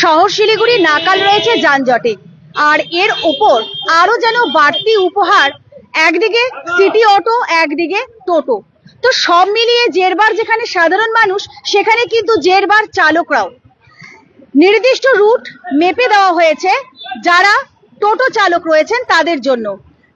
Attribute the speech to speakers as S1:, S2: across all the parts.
S1: শহর শিলিগুড়ি নাকাল রয়েছে যানজটে, আর এর ওপর আরও যেন বাড়তি উপহার, একদিকে সিটি অটো, একদিকে টোটো। তো সব মিলিয়ে জেরবার যেখানে সাধারণ মানুষ, সেখানে কিন্তু জেরবার চালকরাও। নির্দিষ্ট রুট মেপে দেওয়া হয়েছে যারা টোটো চালক রয়েছেন তাদের জন্য।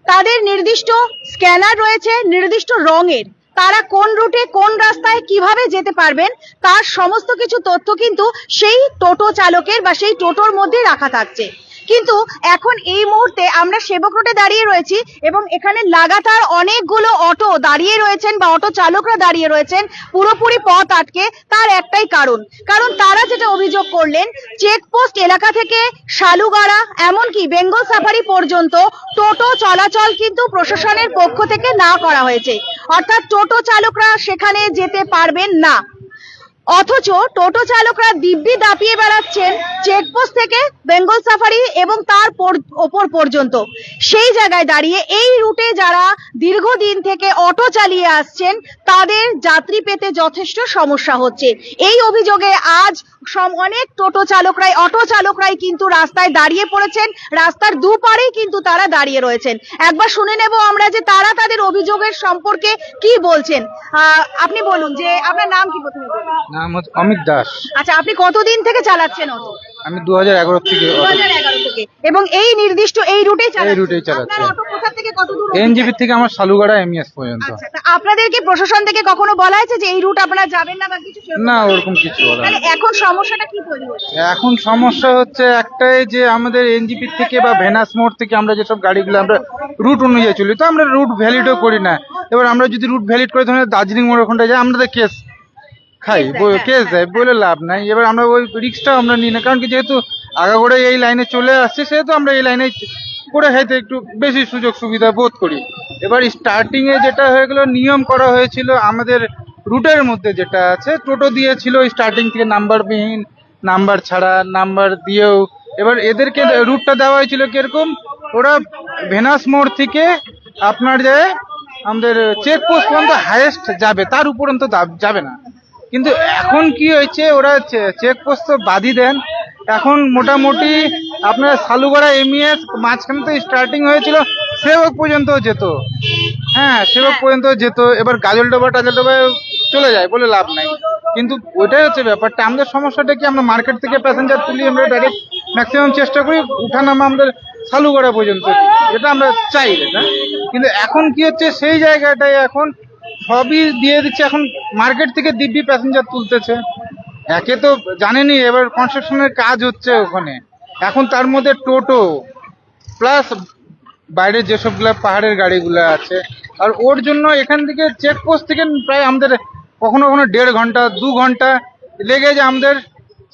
S1: তাদের নির্দিষ্ট স্ক্যানার রয়েছে, নির্দিষ্ট রঙের। তারা কোন রুটে, কোন রাস্তায় কীভাবে যেতে পারবেন, তার সমস্ত কিছু তথ্য কিন্তু সেই টোটো চালকের বা সেই টোটোর মধ্যে রাখা থাকছে। কিন্তু এখন এই মুহূর্তে আমরা সেবক রোডে দাঁড়িয়ে রয়েছি এবং এখানে লাগাতার অনেকগুলো অটো দাঁড়িয়ে রয়েছেন বা অটো চালকরা দাঁড়িয়ে রয়েছেন পুরোপুরি পথ আটকে তার একটাই কারণ। কারণ তারা যেটা অভিযোগ করলেন চেকপোস্ট এলাকা থেকে শালুগাড়া, এমনকি বেঙ্গল সাফারি পর্যন্ত টোটো চলাচল কিন্তু প্রশাসনের পক্ষ থেকে না করা হয়েছে। অর্থাৎ টোটো চালকরা সেখানে যেতে পারবেন না। অথচ টোটো চালকরা দিব্যি দাপিয়ে বেড়াচ্ছেন চেকপোস্ট থেকে বেঙ্গল সাফারি এবং তার পর- ওপর পর্যন্ত। সেই জায়গায় দাঁড়িয়ে এই রুটে যারা দীর্ঘদিন থেকে অটো চালিয়ে আসছেন, তাদের যাত্রী পেতে যথেষ্ট সমস্যা হচ্ছে। এই অভিযোগে আজ অনেক টোটো চালকরাই, অটো চালকরাই কিন্তু রাস্তায় দাঁড়িয়ে পড়েছেন। রাস্তার দুপারেই কিন্তু তারা দাঁড়িয়ে রয়েছেন। একবার শুনে নেব আমরা যে তারা তাদের অভিযোগের সম্পর্কে কি বলছেন। আপনি বলুন যে আপনার নাম কি প্রথমে?
S2: নাম হচ্ছে অমিত দাস।
S1: আচ্ছা আপনি কতদিন থেকে চালাচ্ছেন অটো
S2: আমি দু হাজার এগারো থেকে
S1: দু থেকে। এবং এই নির্দিষ্ট এই রুটেই চালাচ্ছেন?
S2: রুটেই চালাচ্ছি।
S1: আপনার অটো কোথা থেকে কত দূর অবধি
S2: এনজিপি থেকে আমার শালুগাড়া এমএস পর্যন্ত।
S1: আচ্ছা তা আপনাদেরকে প্রশাসন থেকে কখনো বলা হয়েছে যে এই রুট আপনারা যাবেন না বা কিছু সেরকম?
S2: না ওরকম কিছু বলা
S1: তাহলে
S2: হয়নি।
S1: এখন সমস্যাটা কি তৈরি হচ্ছে?
S2: এখন সমস্যা হচ্ছে একটাই যে আমাদের এনজিপি থেকে বা ভেনাস মোড় থেকে আমরা যেসব গাড়িগুলো আমরা রুট অনুযায়ী চলি তো আমরা রুট ভ্যালিডও করি না। এবার আমরা যদি রুট ভ্যালিড করে ধরে দার্জিলিং মোড় ওখানটায় যাই আমরা কেস খাই
S1: Case দেয়, হ্যাঁ।
S2: কেস দেয় বলে লাভ নাই। এবার আমরা ওই রিক্সটাও আমরা নিই না কারণ কি যেহেতু আগাগোড়ে এই লাইনে চলে আসছে সেহেতু আমরা এই লাইনে করে খাইতে একটু বেশি সুযোগ সুবিধা বোধ করি। এবার স্টার্টিং এ যেটা হয়ে গেল নিয়ম করা হয়েছিল আমাদের রুটের মধ্যে যেটা আছে টোটো দিয়েছিল স্টার্টিং থেকে নাম্বারবিহীন নাম্বার ছাড়া নাম্বার দিয়েও। এবার এদেরকে রুটটা দেওয়া হয়েছিল কীরকম ওরা ভেনাস মোড় থেকে আপনার যে আমাদের চেকপোস্ট পর্যন্ত হাইয়েস্ট যাবে তার উপরন্ত দা- যাবে না। কিন্তু এখন কি হয়েছে ওরা চেকপোস্ট তো বাদই দেন। এখন মোটামুটি আপনার সালুগড়া এমইএস মাঝখানে তো স্টার্টিং হয়েছিল সেবক পর্যন্ত যেত। হ্যাঁ সেবক পর্যন্ত যেত। এবার গাজলডোবা টাজলডোবা চলে যায় বলে লাভ নাই। কিন্তু ওইটাই হচ্ছে ব্যাপারটা আমাদের সমস্যাটা কি আমরা মার্কেট থেকে প্যাসেঞ্জার তুলি আমরা ডাইরেক্ট ম্যাক্সিমাম চেষ্টা করি উঠানামা আমাদের সালুগড়া পর্যন্ত। এটা আমরা চাই এটা। কিন্তু এখন কি হচ্ছে সেই জায়গাটায় এখন সবই দিয়ে দিচ্ছে। এখন মার্কেট থেকে দিব্যি প্যাসেঞ্জার তুলতেছে। একে তো জানেনি, এবার কনস্ট্রাকশনের কাজ হচ্ছে ওখানে। এখন তার মধ্যে টোটো প্লাস বাইরে যেসবগুলা পাহাড়ের গাড়িগুলো আছে। আর ওর জন্য এখান থেকে চেকপোস্ট থেকে প্রায় আমাদের কখনো কখনো দেড় ঘণ্টা, দু ঘণ্টা লেগে যায় আমাদের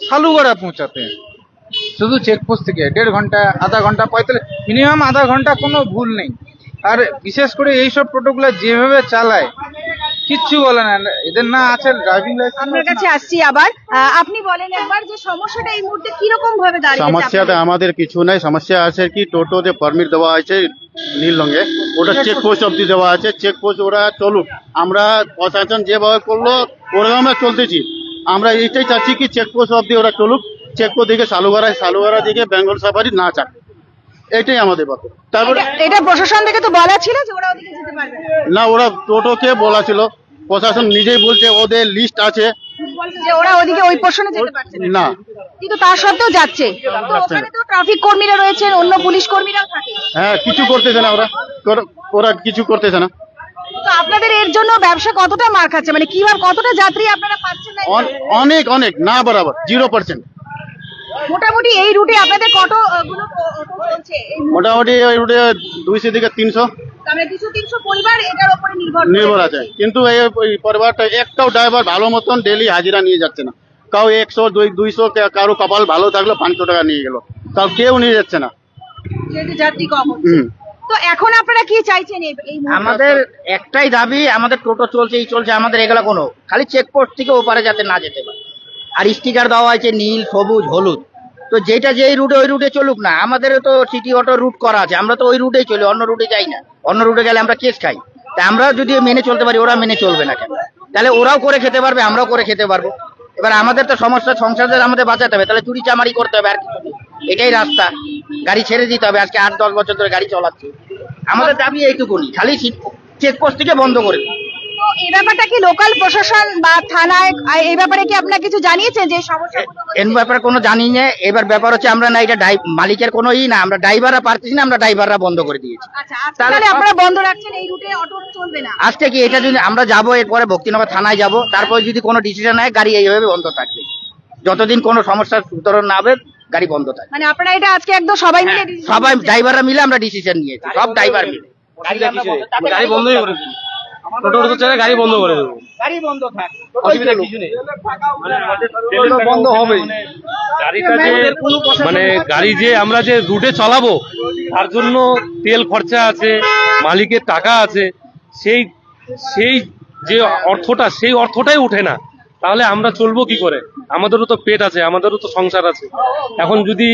S2: সালুগড়া পৌঁছাতে। শুধু চেকপোস্ট থেকে, দেড় ঘণ্টা, আধা ঘণ্টা, পঁয়তাল্লিশ মিনিমাম আধা ঘণ্টা কোনো ভুল নেই। আর বিশেষ করে এইসব টোটোগুলো যেভাবে চালায় কিচ্ছু বলে না। এদের না আছে ড্রাইভিং
S1: আপনার
S2: লাইসেন্স
S1: কাছে আসছি আবার। আপনি বলেন একবার যে সমস্যাটা এই মুহূর্তে কীরকম ভাবে দাঁড়িয়েছে
S3: সমস্যাটা আমাদের কিছু নাই। সমস্যা আছে কি টোটোতে পারমিট দেওয়া আছে নীল রঙে। ওটা চেক পোস্ট অব্দি দেওয়া আছে। চেক পোস্ট ওরা চলুক। আমরা প্রশাসন যেভাবে করল ওরকম আমরা চলতেছি। আমরা এইটাই চাচ্ছি কি চেক পোস্ট অব্দি ওরা চলুক। চেক পোস্ট দিকে সালুগাড়ায় সালুগাড়া দিকে বেঙ্গল সাফারি না চাক। এটাই আমাদের ব্যাপার তারপরে
S1: এটা- প্রশাসন থেকে তো বলা ছিল যে ওরা ওদিকে যেতে পারবে না।
S3: ওরা টোটোকে বলা ছিল? প্রশাসন নিজেই বলছে ওদের লিস্ট আছে।
S1: যে ওরা ওদিকে ওই পোর্শনে যেতে পারছে না। কিন্তু তার সত্ত্বেও যাচ্ছে। তো ওখানে তো ট্রাফিক কর্মীরা রয়েছেন অন্য পুলিশ কর্মীরাও থাকে।
S3: হ্যাঁ কিছু করতেছে না ওরা। ওরা- ওরা কিছু করতেছে না।
S1: তো আপনাদের এর জন্য ব্যবসা কতটা মার খাচ্ছে? মানে কীভাবে কতটা যাত্রী আপনারা পাচ্ছেন না
S3: অনেক অনেক না বরাবর জিরো পার্সেন্ট
S1: মোটামুটি এই রুটে আপনাদের কতগুলো অটো চলছে?
S3: মোটামুটি ওই রুটে দুইশো থেকে তিনশো।
S1: নির্ভর
S3: নির্ভর আছে। কিন্তু এই পরিবারটা একটাও ড্রাইভার ভালো মতন ডেলি হাজিরা নিয়ে যাচ্ছে না। কাউ একশো দুই দুইশো কে- কারও কপাল ভালো থাকল পাঁচশো টাকা নিয়ে গেল। তাও কেউ নিয়ে যাচ্ছে না।
S1: যেহেতু যাত্রী কম হচ্ছে। তো এখন আপনারা কি চাইছেন এই এই?
S4: আমাদের একটাই দাবি আমাদের টোটো চলছে এই চলছে আমাদের এগুলো কোনো। খালি চেকপোস্ট থেকে ওপারে যাতে না যেতে পারে। আর স্টিকার দেওয়া আছে নীল সবুজ হলুদ। তো যেটা যেই রুটে ওই রুটে চলুক না, আমাদেরও তো সিটি অটো রুট করা আছে, আমরা তো ওই রুটেই চলি, অন্য রুটে যাই না। অন্য রুটে গেলে আমরা কেস খাই। তা আমরা যদি মেনে চলতে পারি, ওরা মেনে চলবে না কেন? তাহলে ওরাও করে খেতে পারবে, আমরাও করে খেতে পারব। এবার আমাদের তো সমস্যা সংসারদের আমাদের বাঁচাতে হবে, তাহলে চুরি চামারি করতে হবে আর নেই। এটাই রাস্তা। গাড়ি ছেড়ে দিতে হবে, আজকে আট, দশ বছর ধরে গাড়ি চালাচ্ছি। আমাদের দাবি এইটুকুনি, খালি চেকপোস্ট থেকে বন্ধ করে
S1: এই ব্যাপারটা কি লোকাল প্রশাসন বা থানায় এই ব্যাপারে কি আপনার কিছু জানিয়েছেন যে সমস্যা
S4: এর ব্যাপারে কোনো জানি না এবার ব্যাপার হচ্ছে আমরা না এটা মালিকের কোনো ই না আমরা ড্রাইভাররা পারতেছি না আমরা ড্রাইভাররা বন্ধ করে দিয়েছি।
S1: আচ্ছা
S4: তাহলে
S1: আপনারা বন্ধ রাখছেন এই রুটে অটো চলবে না?
S4: আজকে কি এটা যদি আমরা যাব এরপরে ভক্তিনগর থানায় যাব তারপরে যদি কোনো ডিসিশন হয় গাড়ি এইভাবে বন্ধ থাকবে। যতদিন কোনো সমস্যার উত্তরণ না হবে গাড়ি বন্ধ থাকবে।
S1: মানে আপনারা এটা আজকে একদম সবাই মিলে
S4: হ্যাঁ, সবাই ড্রাইভাররা মিলে আমরা ডিসিশন নিয়েছি সব ড্রাইভার মিলে।
S5: গাড়ি বন্ধই করে দিই টোটো টোটো ছেড়ে গাড়ি বন্ধ করে দেবো।
S4: গাড়ি বন্ধ থাক।
S5: অসুবিধা কিছু নেই।
S2: বন্ধ হবেই।
S5: গাড়িটা যে মানে গাড়ি যে আমরা যে রুটে চালাবো তার জন্য তেল খরচা আছে মালিকের টাকা আছে সেই সেই যে অর্থটা সেই অর্থটাই ওঠে না। তাহলে আমরা চলবো কি করে? আমাদেরও তো পেট আছে আমাদেরও তো সংসার আছে। এখন যদি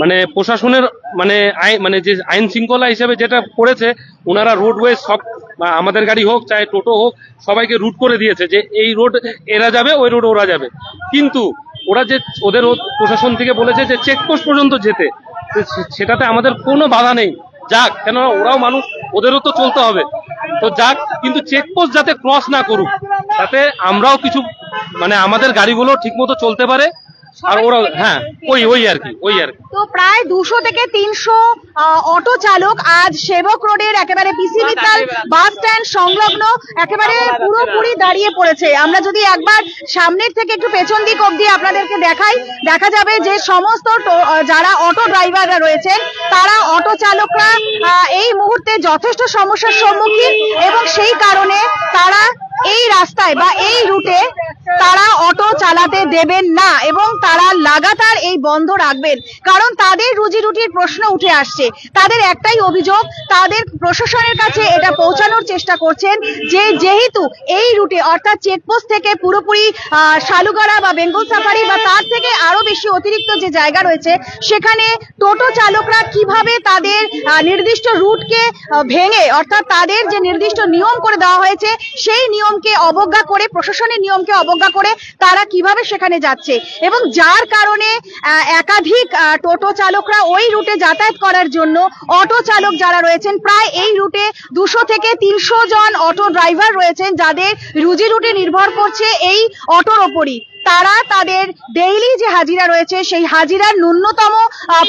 S5: মানে প্রশাসনের মানে আইন মানে যে আইন শৃঙ্খলা হিসেবে যেটা করেছে ওনারা রোডওয়ে সব বা আমাদের গাড়ি হোক চাहे টোটো হোক, সবাইকে রুট করে দিয়েছে যে এই রোড এরা যাবে, ওই রোড ওরা যাবে। কিন্তু ওরা যে ওদের প্রশাসন থেকে বলেছে যে চেকপোস্ট পর্যন্ত যেতে সেটাতে আমাদের কোনো বাধা নেই। যাক, কেননা ওরাও মানুষ, ওদেরও তো চলতে হবে। তো যাক, কিন্তু চেকপোস্ট যাতে ক্রস না করুক, তাতে আমরাও কিছু মানে আমাদের গাড়িগুলো ঠিকমতো চলতে পারে। আর ওরা হ্যাঁ ওই ওই আর কি ওই আর কি।
S1: তো প্রায় দুশো থেকে তিনশো অটো চালক আজ সেবক রোডের একেবারে পিসি মিত্তাল বাস স্ট্যান্ড সংলগ্ন একেবারে পুরোপুরি দাঁড়িয়ে পড়েছে। আমরা যদি একবার সামনের থেকে একটু পেছন দিক অবধি আপনাদেরকে দেখাই দেখা যাবে যে সমস্ত যারা অটো ড্রাইভাররা রয়েছেন তারা অটো চালকরা আহ, এই মুহূর্তে যথেষ্ট সমস্যার সম্মুখীন এবং সেই কারণে এই রাস্তায় বা এই রুটে তারা অটো চালাতে দেবেন না এবং তারা লাগাতার এই বন্ধ রাখবেন। কারণ তাদের রুজি রুটির প্রশ্ন উঠে আসছে। তাদের একটাই অভিযোগ, তাদের প্রশাসনের কাছে এটা পৌঁছানোর চেষ্টা করছেন যে যেহেতু এই রুটে অর্থাৎ চেকপোস্ট থেকে পুরোপুরি শালুগাড়া বা বেঙ্গল সাফারি বা তার থেকে আরও বেশি অতিরিক্ত যে জায়গা রয়েছে, সেখানে টোটো চালকরা কীভাবে তাদের নির্দিষ্ট রুটকে ভেঙে অর্থাৎ তাদের যে নির্দিষ্ট নিয়ম করে দেওয়া হয়েছে, সেই নিয়মকে অবজ্ঞা করে, প্রশাসনের নিয়মকে অবজ্ঞা করে তারা কীভাবে সেখানে যাচ্ছে? এবং যার কারণে একাধিক টোটো চালকরা ওই রুটে যাতায়াত করার জন্য অটো চালক যারা রয়েছেন, প্রায় এই রুটে দুশো থেকে তিনশো জন অটো ড্রাইভার রয়েছেন যাদের রুজি রুটে নির্ভর করছে এই অটোর ওপরই। তারা তাদের ডেইলি যে হাজিরা রয়েছে, সেই হাজিরার ন্যূনতম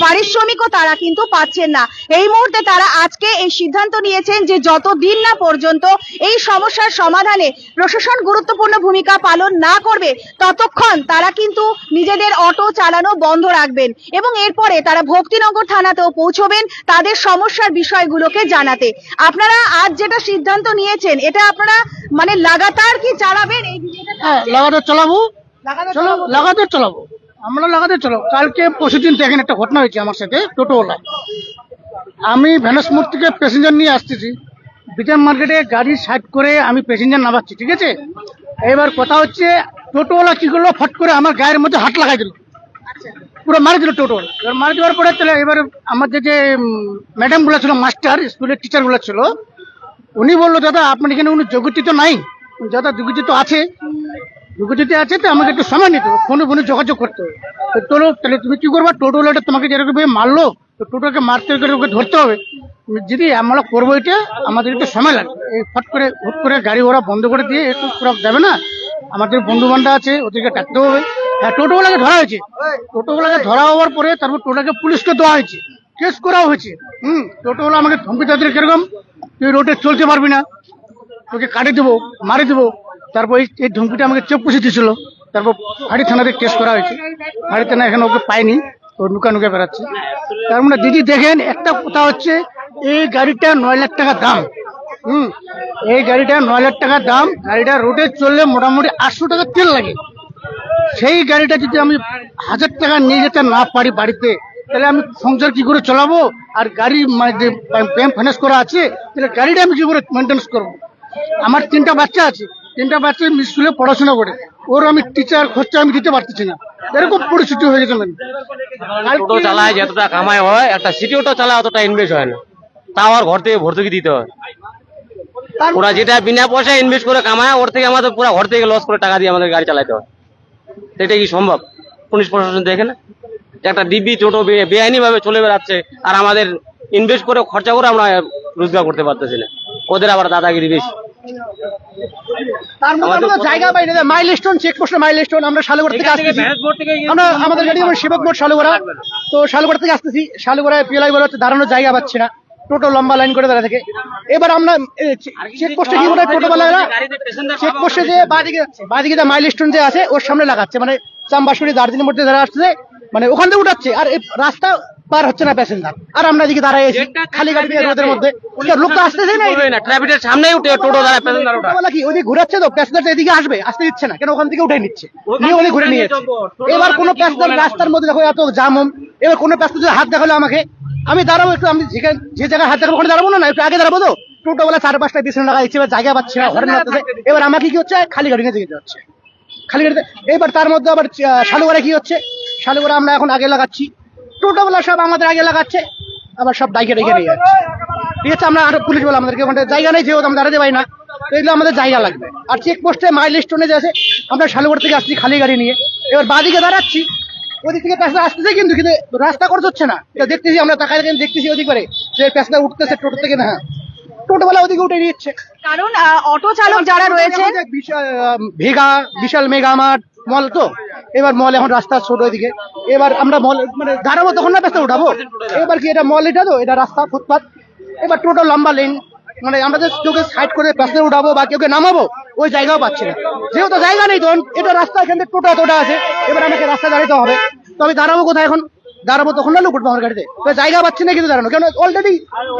S1: পারিশ্রমিকও তারা কিন্তু পাচ্ছেন না। এই মুহূর্তে তারা আজকে এই সিদ্ধান্ত নিয়েছেন যে যতদিন না পর্যন্ত এই সমস্যার সমাধানে প্রশাসন গুরুত্বপূর্ণ ভূমিকা পালন না করবে ততক্ষণ তারা কিন্তু নিজেদের অটো চালানো বন্ধ রাখবেন এবং এরপরে তারা ভক্তিনগর থানাতেও পৌঁছবেন তাদের সমস্যার বিষয়গুলোকে জানাতে। আপনারা আজ যেটা সিদ্ধান্ত নিয়েছেন এটা আপনারা মানে লাগাতার কি চালাবেন? এই
S6: হ্যাঁ লাগাতার চালাবো। চলো লাগাতার চালাবো। আমরা লাগাতার চালাবো। কালকে পরশুদিন দেখেন একটা ঘটনা হয়েছে আমার সাথে টোটোওয়ালা। আমি ভ্যানাসমোড় থেকে প্যাসেঞ্জার নিয়ে আসতেছি। বিটার মার্কেটে গাড়ি সাইড করে আমি প্যাসেঞ্জার নামাচ্ছি, ঠিক আছে? এবার কথা হচ্ছে, টোটোওয়ালা কি করল? ফট করে আমার গায়ের মধ্যে হাত লাগাই দিল। পুরো মারি দিল টোটোওয়ালা। এবার মারি দেওয়ার পরে তাহলে এবার আমাদের যে ম্যাডামগুলো ছিল মাস্টার স্কুলের টিচারগুলো ছিল, উনি বলল, দাদা, আপনার এখানে উনি যোগ্যতি তো নাই? দাদা যোগ্যতি তো আছে। যোগ্যতি আছে তো, আমাকে একটু সময় নিতে হবে। ফোনে ফোনে যোগাযোগ করতে হবে। তো টোটো, তাহলে তুমি কি করবা? টোটোওয়ালাটা তোমাকে যেরকম মারলো, তো টোটোকে মারতে ওকে ধরতে হবে। যদি আমরা করব এটা, আমাদের একটু সময় লাগবে। এই ফট করে হুট করে গাড়ি ঘোড়া বন্ধ করে দিয়ে একটু পুরো যাবে না? আমাদের বন্ধু বান্ধব আছে, ওদেরকে ডাকতে হবে। হ্যাঁ টোটোওয়ালাকে ধরা হয়েছে। টোটোওয়ালাকে ধরা হওয়ার পরে তারপর টোটোকে পুলিশকে দেওয়া হয়েছে। কেস করা হয়েছে। হুম, টোটোওয়ালা আমাকে ধমকি তাদের কীরকম? তুই রোডে চলতে পারবি না। তোকে কাটে দেবো, মারি দেবো। তারপর এই এই ধমকিটা আমাকে চোখ পুষে দিয়েছিল। তারপর হাড়ি থানাতে কেস করা হয়েছে। হাড়ি থানা এখানে ওকে পাইনি ও নুকা নুকা বেড়াচ্ছে। তার মানে দিদি দেখেন, একটা কথা হচ্ছে, এই গাড়িটা নয় লাখ টাকা দাম। হুম, এই গাড়িটা নয় লাখ টাকা দাম, গাড়িটা রোডে চললে মোটামুটি আটশো টাকা তেল লাগে। সেই গাড়িটা যদি আমি হাজার টাকা নিয়ে যেতে না পারি বাড়িতে, তাহলে আমি সংসার কি করে চালাবো? আর গাড়ি মানে যে ব্যাংক ফাইন্যান্স করা আছে, তাহলে গাড়িটা আমি কি করে মেনটেন্স করব? আমার তিনটা বাচ্চা আছে। তিনটা বাচ্চা স্কুলে পড়াশোনা করে। ওর আমি টিচার খরচা আমি দিতে পারতেছি না। এরকম পরিস্থিতি হয়ে গেছে ম্যাম
S5: টোটো চালায় যতটা কামাই হয় একটা সিটি অটো চালায় অতটা ইনভেস্ট হয় না। তাও আর ঘর থেকে ভর্তুকি দিতে হয়। ওরা যেটা বিনা পয়সা ইনভেস্ট করে কামায় ওর থেকে আমাদের পুরো ঘর থেকে লস করে টাকা দিয়ে আমাদের গাড়ি চালাতে হয়।
S7: এটা কি সম্ভব? পুলিশ প্রশাসন দেখে না? একটা ডিবি টোটো বেআইনি ভাবে চলে বেড়াচ্ছে আর আমাদের ইনভেস্ট করে খরচা করে আমরা রোজগার করতে পারতেছি না। ওদের আবার দাদাগিরি বেশি।
S6: তার মধ্যে আমরা জায়গা পাই না। Milestone check milestone আমরা শালগড় থেকে আসতেছি। আমরা আমাদের গাড়ি যেমন সেবক মোড় শালগড়া। তো শালগড় থেকে আসতেছি। শালগড়ায় পিএলআই বলে দাঁড়ানোর জায়গা পাচ্ছি না। টোটো লম্বা লাইন করে দাঁড়া থেকে। এবার আমরা চেক পোস্টে কি করে টোটো বালারা চেক পোস্টে যে বাদিকে যে মাইল স্টোন যে আছে ওর সামনে লাগাচ্ছে। মানে চাম্বাসুরি দার্জিলিং মধ্যে যারা আসছে মানে ওখান থেকে উঠাচ্ছে আর এই রাস্তা পার হচ্ছে না প্যাসেঞ্জার আর আমরা এদিকে দাঁড়াই আছি খালি গাড়ি নিয়ে রোদের মধ্যে। লোক তো আসতেছে না
S7: না ট্রাফিকের সামনেই উঠে টোটো দ্বারা প্যাসেঞ্জার ওঠা
S6: বলা কি ওদিকে ঘুরাচ্ছে তো প্যাসেঞ্জার এদিকে আসবে আসতে দিচ্ছে না কেন ওখান থেকে উঠে নিচ্ছে? নিয়ে ওদিকে ঘুরে নিয়ে এবার কোনো প্যাসেঞ্জার রাস্তার মধ্যে দেখো এত জাম এবার কোনো প্যাসেঞ্জার হাত দেখাল আমাকে। আমি দাঁড়াবো একটু আমি যেখানে যে জায়গায় হাত দেখাবো ওখানে দাঁড়াবো না? একটু আগে দাঁড়াবো তো? টোটো বেলা চার পাঁচটা পিছনে লাগা দিচ্ছে এবার জায়গা পাচ্ছি না ঘরে এবার আমাকে কি হচ্ছে? খালি গাড়ি নিয়ে যেতে হচ্ছে। খালি গাড়িতে। এবার তার মধ্যে আবার শালুগড়া কি হচ্ছে? শালুগড়া আমরা এখন আগে লাগাচ্ছি। টোটোবেলা সব আমাদের আগে লাগাচ্ছে। আবার সব ডাইকে ডেকে নিয়ে যাচ্ছে। ঠিক আছে, আমরা আরও পুলিশ বলে আমাদেরকে ওখানে জায়গা নেই, যেহেতু আমরা দাঁড়াতে পারি না। তো এগুলো আমাদের জায়গা লাগবে। আর চেক পোস্টে মাইল স্টোনে যে আছে, আমরা শালুগড় থেকে আসছি খালি গাড়ি নিয়ে। এবার বাদিকে দাঁড়াচ্ছি। ওদিক থেকে প্যাসেঞ্জার আসতেছে কিন্তু কিন্তু রাস্তা করতে হচ্ছে না। দেখতেছি আমরা তাকাই দেখতেছি ওদিক করে যে প্যাসেঞ্জার উঠতেছে টোটো থেকে না টোটোবেলা ওদিকে উঠে নিচ্ছে
S1: কারণ অটো চালক যারা
S6: রয়েছে ভেগা বিশাল মেগা মাঠ মল তো। এবার মল এখন রাস্তা ছোট এদিকে। এবার আমরা মল মানে দাঁড়াবো তখন না ব্যস্ত উঠাবো? এবার কি এটা মল এটা তো? এটা রাস্তা ফুটপাত। এবার টোটো লম্বা লেন মানে আমরা যে সাইড করে প্যাসেঞ্জার উঠাবো বা কেউকে নামাবো ওই জায়গাও পাচ্ছি না। যেহেতু জায়গা নেই তখন এটা রাস্তা এখান থেকে টোটো এতটা আছে। এবার আমাকে রাস্তা দাঁড়াতে হবে। তো আমি দাঁড়াবো কোথায় এখন? দাঁড়াবো তখন না লোক উঠবো আমার গাড়িতে জায়গা পাচ্ছি না কিন্তু দাঁড়ানো। কেন? অলরেডি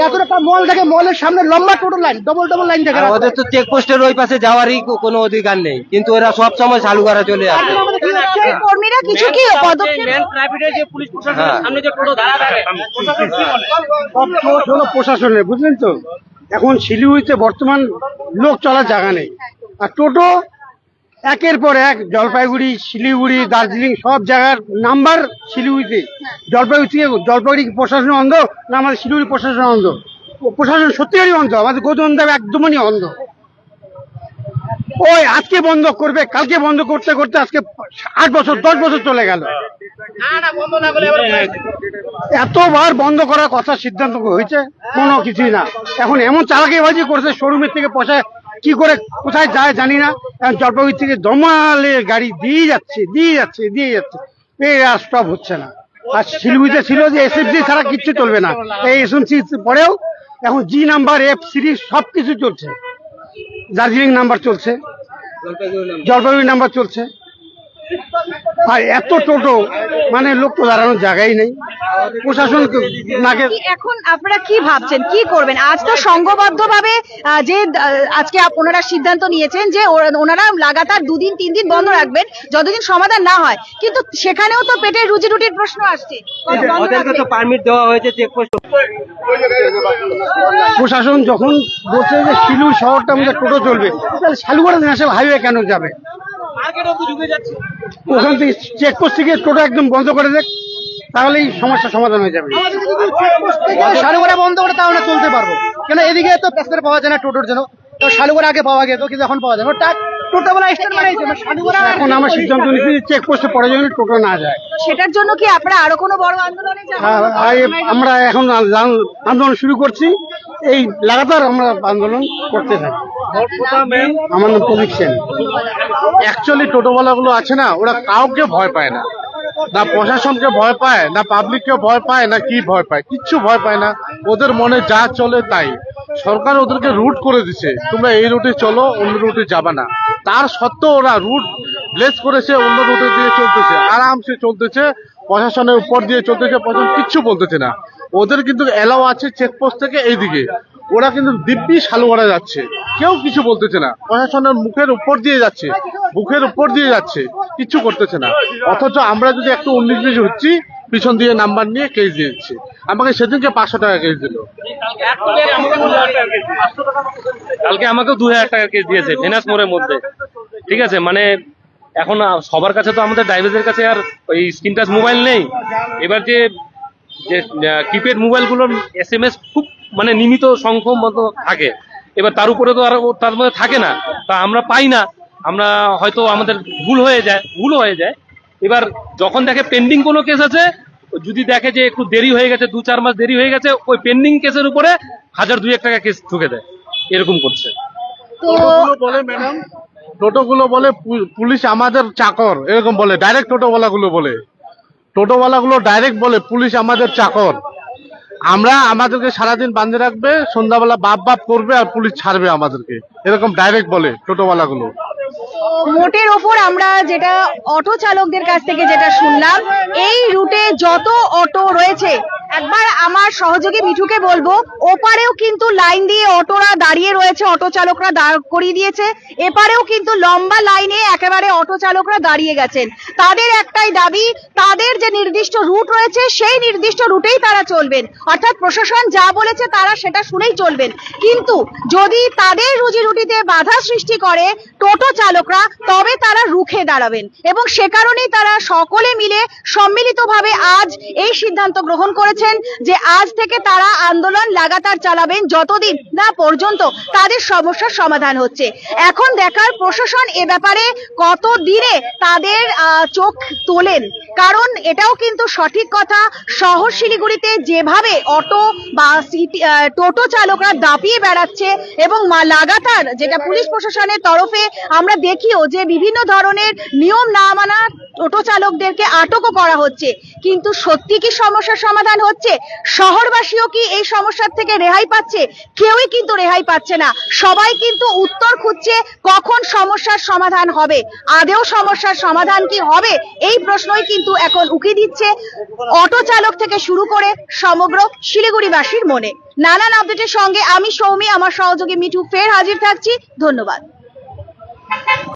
S6: এতটা মল থাকে মলের সামনে লম্বা টোটো লাইন ডবল ডবল লাইন থাকে।
S7: ওদের তো চেক পোস্টের ওই পাশে যাওয়ারই কোনো অধিকার নেই। কিন্তু ওরা সব সময় চলে আসে।
S1: কর্মীরা কিছু কি পদক্ষেপ
S7: হ্যাঁ।
S8: প্রশাসনের বুঝলেন তো? এখন শিলিগুড়িতে বর্তমান লোক চলার জায়গা নেই। আর টোটো একের পর এক জলপাইগুড়ি, শিলিগুড়ি, দার্জিলিং সব জায়গার নাম্বার শিলিগুড়িতে। জলপাইগুড়ি থেকে জলপাইগুড়ি প্রশাসন অন্ধ, না আমাদের শিলিগুড়ি প্রশাসন অন্ধ। প্রশাসন সত্যিকারই অন্ধ, আমাদের গৌতম দেব একদমই অন্ধ। ওই আজকে বন্ধ করবে, কালকে বন্ধ করতে করতে আজকে আট বছর, দশ বছর চলে গেল। এতবার বন্ধ করার কথা সিদ্ধান্ত হয়েছে, কোনো কিছুই না। এখন এমন চালাকিবাজি করছে শোরুমের থেকে পয়সা কি করে কোথায় যায় জানি না। জলপাইগুড়ি থেকে দমালে গাড়ি দিয়ে যাচ্ছে দিয়ে যাচ্ছে দিয়ে যাচ্ছে। এই আর স্টপ হচ্ছে না। আর শিলিগুড়িতে ছিল যে এসএফসি ছাড়া কিচ্ছু চলবে না। এই এসএমসি পরেও এখন জি নাম্বার এফ সিরিজ সব কিছু চলছে। দার্জিলিং নাম্বার চলছে। জলপাইগুড়ি নাম্বার চলছে। আর এত টোটো মানে লোক তো দাঁড়ানোর জায়গাই নেই। প্রশাসন নাকে
S1: কি এখন আপনারা কি ভাবছেন? কি করবেন? আজ তো সংঘবদ্ধভাবে যে আজকে ওনারা সিদ্ধান্ত নিয়েছেন যে ওনারা লাগাতার দুদিন তিন দিন বন্ধ রাখবেন যতদিন সমাধান না হয়। কিন্তু সেখানেও তো পেটের রুজি রুটির প্রশ্ন আসছে।
S7: পারমিট দেওয়া হয়েছে
S8: প্রশাসন যখন বলছে যে শিলুর শহরটা আমাদের টোটো চলবে তাহলে শালুগড়া ন্যাশনাল হাইওয়ে কেন যাবে? ওখান থেকে চেকপোস্ট থেকে টোটো একদম বন্ধ করে দেখ তাহলেই সমস্যার সমাধান হয়ে যাবে।
S6: শালুগড়া বন্ধ করে তাহলে চলতে পারব। কেন এদিকে তো প্যাসেঞ্জার পাওয়া যায় না টোটোর জন্য। তো শালুগড়া আগে পাওয়া যেত কিন্তু এখন পাওয়া যায় না। টোটো বেলা স্ট্যান্ড বানাইছে না শালুগড়া
S8: এখন আমার সিদ্ধান্ত নিচ্ছি যে চেকপোস্টে পরে যেন টোটো না যায়।
S1: সেটার জন্য কি আপনারা আরও কোনো বড় আন্দোলনে
S8: আর আমরা এখন আন্দোলন- আন্দোলন শুরু করছি। এই লাগাতার আমরা আন্দোলন করতে থাকি। আমার নাম প্রদীপ সেন
S3: অ্যাকচুয়ালি টোটোওয়ালাগুলো আছে না, ওরা কাউকে ভয় পায় না। না প্রশাসনকে ভয় পায়, না পাবলিককে ভয় পায়, না কি ভয় পায়, কিচ্ছু ভয় পায় না। ওদের মনে যা চলে তাই। সরকার ওদেরকে রুট করে দিছে, তোমরা এই রুটে চলো, অন্য রুটে যাবে না। তার সত্ত্বেও ওরা রুট ব্লেস করেছে, অন্য রুটে দিয়ে চলতেছে, আরামসে চলতেছে, প্রশাসনের উপর দিয়ে চলতেছে, প্রশাসন কিচ্ছু বলতেছে না। ওদের কিন্তু এলাও আছে চেকপোস্ট থেকে এইদিকে। ওরা কিন্তু দিব্যি সালুয়ারা যাচ্ছে। কেউ কিছু বলতেছে না। প্রশাসনের মুখের উপর দিয়ে যাচ্ছে। মুখের উপর দিয়ে যাচ্ছে। কিছু করতেছে না। অথচ আমরা যদি একটু উনিশ বিশ হচ্ছি, পিছন দিয়ে নাম্বার নিয়ে কেস দিয়ে দিচ্ছি আমাকে সেদিনকে পাঁচশো টাকা কেস দিল।
S5: কালকে আমাকেও দু হাজার টাকা কেস দিয়েছে, ভেনাস মোড়ের মধ্যে। ঠিক আছে মানে এখন সবার কাছে তো আমাদের ড্রাইভারদের কাছে আর ওই স্ক্রিন টাচ মোবাইল নেই। এবার যে যে কিপ্যাড মোবাইলগুলোর এস এম এস খুব মানে নিমিত সংখ্য মতো থাকে। এবার তার উপরে তো আর তার মধ্যে থাকে না। তা আমরা পাই না। আমরা হয়তো আমাদের ভুল হয়ে যায় ভুল হয়ে যায়। এবার যখন দেখে পেন্ডিং কোনো কেস আছে যদি দেখে যে একটু দেরি হয়ে গেছে দু চার মাস দেরি হয়ে গেছে ওই পেন্ডিং কেসের উপরে হাজার দুই এক টাকা কেস ঠুকে দেয়। এরকম করছে।
S1: তো
S8: বলে ম্যাডাম টোটোগুলো বলে পুলিশ আমাদের চাকর এরকম বলে ডাইরেক্ট টোটোওয়ালাগুলো বলে। টোটোওয়ালাগুলো ডাইরেক্ট বলে, পুলিশ আমাদের চাকর। আমরা আমাদেরকে সারাদিন বাঁধে রাখবে, সন্ধ্যাবেলা বাপ বাপ করবে আর পুলিশ ছাড়বে আমাদেরকে। এরকম ডাইরেক্ট বলে টোটোওয়ালাগুলো।
S1: মোটের ওপর আমরা যেটা অটো চালকদের কাছ থেকে যেটা শুনলাম, এই রুটে যত অটো রয়েছে, একবার আমার সহযোগী মিঠুকে বলব, ওপারেও কিন্তু লাইন দিয়ে অটোরা দাঁড়িয়ে রয়েছে, অটো চালকরা দাঁড় করিয়ে দিয়েছে, এপারেও কিন্তু লম্বা লাইনে একেবারে অটো চালকরা দাঁড়িয়ে গেছেন। তাদের একটাই দাবি, তাদের যে নির্দিষ্ট রুট রয়েছে, সেই নির্দিষ্ট রুটেই তারা চলবেন। অর্থাৎ প্রশাসন যা বলেছে, তারা সেটা শুনেই চলবেন। কিন্তু যদি তাদের রুজি রুটিতে বাধা সৃষ্টি করে, টোটো চালকরা তবে তারা রুখে দাঁড়াবেন এবং সে কারণেই তারা সকলে মিলে সম্মিলিতভাবে আজ এই সিদ্ধান্ত গ্রহণ করেছেন যে আজ থেকে তারা আন্দোলন লাগাতার চালাবেন যতদিন না পর্যন্ত তাদের সমস্যার সমাধান হচ্ছে। এখন দেখার প্রশাসন এ ব্যাপারে কত দিনে তাদের চোখ তোলেন? কারণ এটাও কিন্তু সঠিক কথা শহর শিলিগুড়িতে যেভাবে অটো বা সিটি টোটো চালকরা দাপিয়ে বেড়াচ্ছে এবং লাগাতার যেটা পুলিশ প্রশাসনের তরফে আমরা দেখিও যে বিভিন্ন ধরনের নিয়ম না মানা টোটো চালকদেরকে আটকও করা হচ্ছে। কিন্তু সত্যি কি সমস্যার সমাধান হচ্ছে? শহরবাসীও কি এই সমস্যার থেকে রেহাই পাচ্ছে? কেউই কিন্তু রেহাই পাচ্ছে না। সবাই কিন্তু উত্তর খুঁজছে কখন সমস্যার সমাধান হবে। আদেও সমস্যার সমাধান কি হবে? এই প্রশ্নই কিন্তু এখন উকি দিচ্ছে অটো চালক থেকে শুরু করে সমগ্র শিলিগুড়িবাসীর মনে। নানান আপডেটের সঙ্গে আমি সৌমি, আমার সহযোগী মিঠু ফের হাজির থাকছি। ধন্যবাদ।